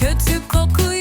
kötü kokuyu